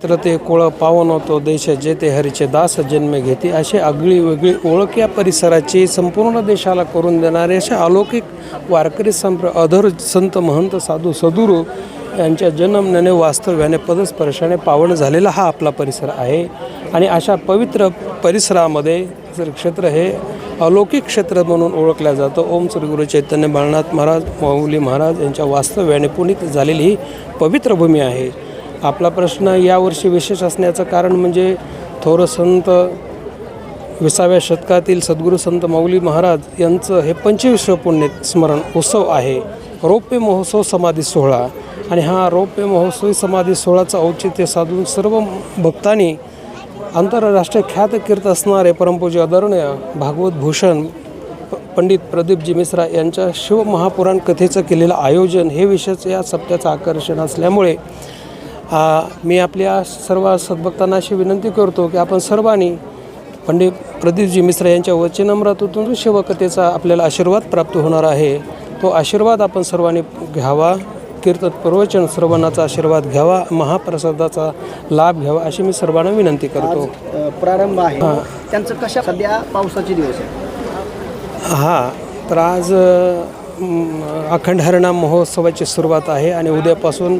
तर ते कोळ पावन होतो देश जेते हरीचे दास जन्म घेते. अशी आगळी वेगळी ओळख या परिसराची संपूर्ण देशाला करून देणारे असे अलौकिक वारकरी संप्र अधर संत महंत साधू सदुरू यांच्या जन्मण्याने वास्तव्याने पदस्पर्शाने पावन झालेला हा आपला परिसर आहे. आणि अशा पवित्र परिसरामध्ये जर क्षेत्र हे अलौकिक क्षेत्र म्हणून ओळखलं जातं ओम श्री गुरु चैतन्य बाळनाथ महाराज माऊली महाराज यांच्या वास्तव्याने पुनीत झालेली ही पवित्र भूमी आहे. आपला प्रश्न यावर्षी विशेष असण्याचं कारण म्हणजे थोर संत विसाव्या शतकातील सद्गुरू संत माऊली महाराज यांचं हे पंचवीसवं पुण्य स्मरण उत्सव आहे. रौप्य महोत्सव समाधी सोहळा. आणि हा रौप्य महोत्सवी समाधी सोहळाचं औचित्य साधून सर्व भक्तांनी आंतरराष्ट्रीय ख्यात कीर्त असणारे परमपूज्य आदरणीय भागवत भूषण पंडित प्रदीपजी मिश्रा यांच्या शिवमहापुराण कथेचं केलेलं आयोजन हे विषयच या सप्त्याचं आकर्षण असल्यामुळे मी आपल्या सर्व सद्भक्तांना अशी विनंती करतो की आपण सर्वांनी पंडित प्रदीपजी मिश्रा यांच्या वचनामृतातून जो शिवकथेचा आपल्याला आशीर्वाद प्राप्त होणार आहे. तो आशीर्वाद आपण सर्वांनी घ्यावा कीर्तन प्रवचन श्रवणाचा आशीर्वाद घ्यावा महाप्रसादाचा लाभ घ्यावा अशी मी सर्वांना विनंती करतो. प्रारंभ आहे. त्यांचं कशा सध्या पावसाचे दिवस आहे हां तर आज अखंड हरिनाम महोत्सवाची सुरुवात आहे आणि उद्यापासून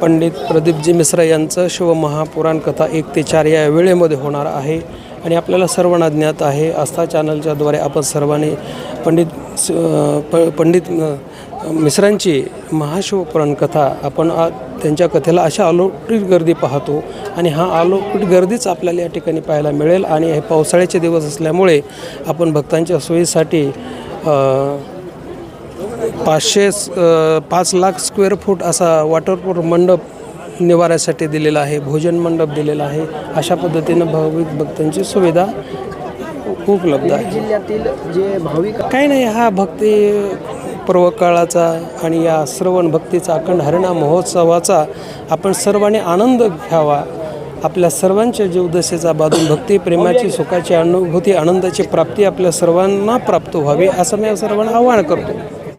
पंडित प्रदीपजी मिश्रा यांचं शिवमहापुराण कथा एक ते चार या वेळेमध्ये होणार आहे आणि आपल्याला सर्वांना ज्ञात आहे. आस्था चॅनलच्याद्वारे आपण सर्वांनी पंडित प पंडित मिश्रांची महाशिवपुराण कथा आपण त्यांच्या कथेला अशा अलौकिक गर्दी पाहतो आणि हा अलौकिक गर्दीच आपल्याला या ठिकाणी पाहायला मिळेल आणि हे पावसाळ्याचे दिवस असल्यामुळे आपण भक्तांच्या सोयीसाठी पाचशे पाच लाख स्क्वेअर फूट असा वॉटरप्रूफ मंडप निवाऱ्यासाठी दिलेला आहे भोजन मंडप दिलेला आहे. अशा पद्धतीनं भाविक भक्तांची सुविधा उपलब्ध आहे. जिल्ह्यातील जे भाविक काही नाही हा भक्ती पर्व काळाचा आणि या श्रवण भक्तीचा अखंड हरिणाम महोत्सवाचा आपण सर्वांनी आनंद घ्यावा. आपल्या सर्वांच्या जीवदशेचा बाजून भक्ती प्रेमाची सुखाची अनुभूती आनंदाची प्राप्ती आपल्या सर्वांना प्राप्त व्हावी असं मी सर्वांना आवाहन करतो.